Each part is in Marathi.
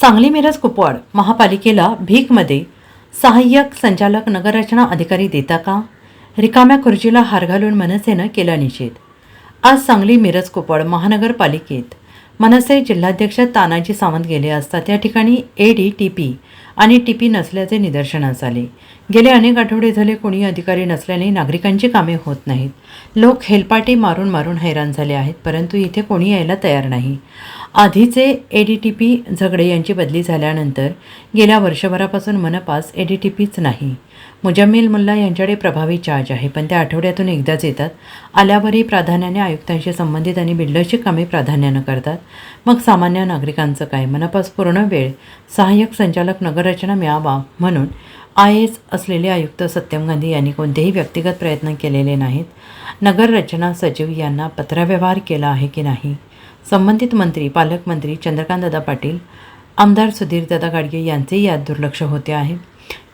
सांगली मिरज कुपवाड महापालिकेला भीकमध्ये सहाय्यक संचालक नगररचना अधिकारी देता का? रिकाम्या खुर्चीला हार घालून मनसेनं केला निषेध. आज सांगली मिरज कुपवाड महानगरपालिकेत मनसे जिल्हाध्यक्ष तानाजी सावंत गेले असता त्या ठिकाणी ए डी टी पी आणि टी पी नसल्याचे निदर्शनास आले. गेले अनेक आठवडे झाले कोणी अधिकारी नसल्याने नागरिकांची कामे होत नाहीत. लोक हेलपाटे मारून मारून हैराण झाले आहेत परंतु इथे कोणी यायला तयार नाही. आधीचे ए डी टी पी झगडे यांची बदली झाल्यानंतर गेल्या वर्षभरापासून मनपास ए डी टी पीच नाही. मुजम्मिल मुल्ला यांच्याकडे प्रभावी चार्ज आहे पण त्या आठवड्यातून एकदाच येतात. आल्यावरही प्राधान्याने आयुक्तांशी संबंधित आणि बिल्डरची कामे प्राधान्यानं करतात. मग सामान्य नागरिकांचं काय? मनपास पूर्ण वेळ सहाय्यक संचालक नगर नगररचना मिळावा म्हणून आय एस असलेले आयुक्त सत्यम गांधी यांनी कोणतेही व्यक्तिगत प्रयत्न केलेले नाहीत. नगररचना सचिव यांना पत्रव्यवहार केला आहे की नाही? संबंधित मंत्री पालकमंत्री चंद्रकांतदादा पाटील आमदार सुधीरदादा गाडगे यांचेही यात दुर्लक्ष होते आहे.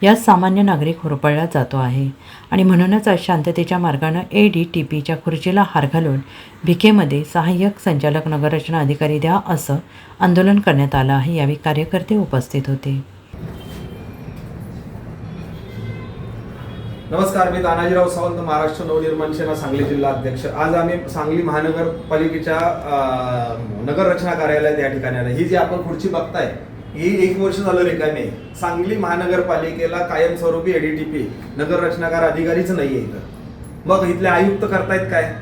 यात सामान्य नागरिक होरपळला जातो आहे. आणि म्हणूनच आज शांततेच्या मार्गानं ए डी टी पीच्या खुर्चीला हार घालून भिकेमध्ये सहाय्यक संचालक नगररचना अधिकारी द्या असं आंदोलन करण्यात आलं आहे यावेळी कार्यकर्ते उपस्थित होते. नमस्कार मी तानाजीराव सावंत महाराष्ट्र नवनिर्माण सेना सांगली जिल्हा अध्यक्ष. आज आम्ही सांगली महानगरपालिकेच्या नगररचना कार्यालयात या ठिकाणी आलो. ही जी आपण खुर्ची बघताय ही एक वर्ष झालं रिकामी सांगली महानगरपालिकेला कायमस्वरूपी एडीटीपी नगररचनाकार अधिकारीच नाहीये इथं. मग इथले आयुक्त करतायत काय?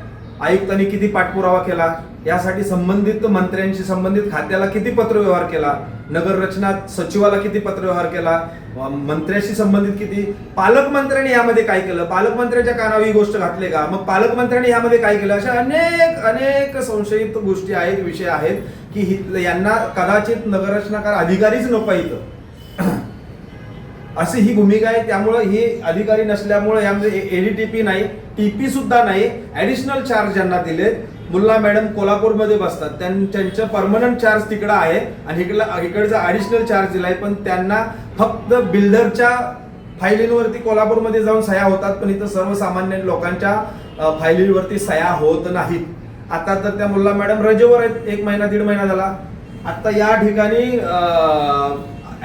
आयुक्तांनी किती पाठपुरावा केला? यासाठी संबंधित मंत्र्यांशी संबंधित खात्याला किती पत्रव्यवहार केला? नगररचना सचिवाला किती पत्रव्यवहार केला? मंत्र्याशी संबंधित किती? पालकमंत्र्यांनी यामध्ये काय केलं? पालकमंत्र्यांच्या कानावर ही गोष्ट घातली का? मग पालकमंत्र्यांनी यामध्ये काय केलं? अशा अनेक अनेक संशयित गोष्टी आहेत विषय आहेत की हि यांना कदाचित नगररचनाकार अधिकारीच नको इथं. अशी ही भूमिका आहे. त्यामुळे ही अधिकारी नसल्यामुळे यामध्ये एडीटीपी नाही. टीपी सुद्धा नाही. ऍडिशनल चार्ज ज्यांना दिलेत मुल्ला मॅडम कोल्हापूरमध्ये बसतात. त्यांच्या परमनंट चार्ज तिकडं आहे आणि इकडला इकडचा ॲडिशनल चार्ज दिलाय. पण त्यांना फक्त बिल्डरच्या फायलींवरती कोल्हापूरमध्ये जाऊन सह्या होतात पण इथं सर्वसामान्य लोकांच्या फायलींवरती सह्या होत नाहीत. आता तर त्या मुल्ला मॅडम रजेवर आहेत. एक महिना दीड महिना झाला. आता या ठिकाणी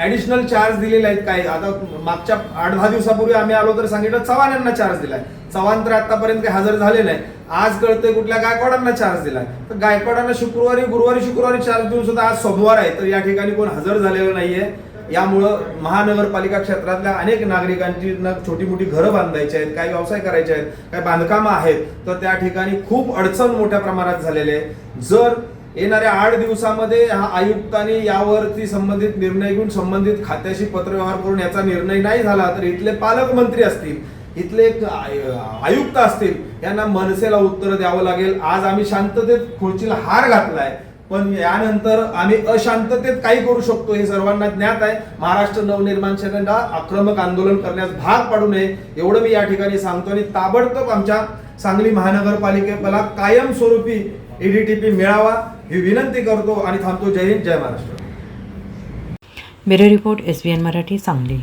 ऍडिशनल चार्ज दिलेले आहेत काय आता मागच्या आठ दहा दिवसापूर्वी आम्ही आलो तर सांगितलं चव्हाण यांना चार्ज दिलाय. चव्हाण तर आतापर्यंत काही हजर झाले नाही. आज कळतंय कुठल्या गायकवाडांना चार्ज दिलाय. तर गायकवाडांना शुक्रवारी गुरुवारी शुक्रवारी चार्ज देऊन सुद्धा आज सोमवार आहे. तर या ठिकाणी कोण हजर झालेलं नाहीये. यामुळं महानगरपालिका क्षेत्रातल्या अनेक नागरिकांची ना छोटी मोठी घरं बांधायची आहेत काही व्यवसाय करायचे आहेत काही बांधकामं आहेत. तर त्या ठिकाणी खूप अडचण मोठ्या प्रमाणात झालेली आहे. जर येणाऱ्या आठ दिवसामध्ये हा आयुक्तांनी यावरती संबंधित निर्णय घेऊन संबंधित खात्याशी पत्रव्यवहार करून याचा निर्णय नाही झाला तर इथले पालकमंत्री असतील इथले एक आय- आयुक्त असतील यांना मनसेला उत्तर द्यावं लागेल. आज आम्ही शांततेत खुर्चीला हार घातलाय पण यानंतर आम्ही अशांततेत काही करू शकतो हे सर्वांना ज्ञात आहे. महाराष्ट्र नवनिर्माण सेनेला आक्रमक आंदोलन करण्यास भाग पाडू नये एवढं मी या ठिकाणी सांगतो. आणि ताबडतोब आमच्या सांगली महानगरपालिकेला कायमस्वरूपी ईडीटीपी मिळावा. ही विनंती करतो आणि थांबतो. जय हिंद जय Maharashtra. Bureau report S B N Marathi Sangli.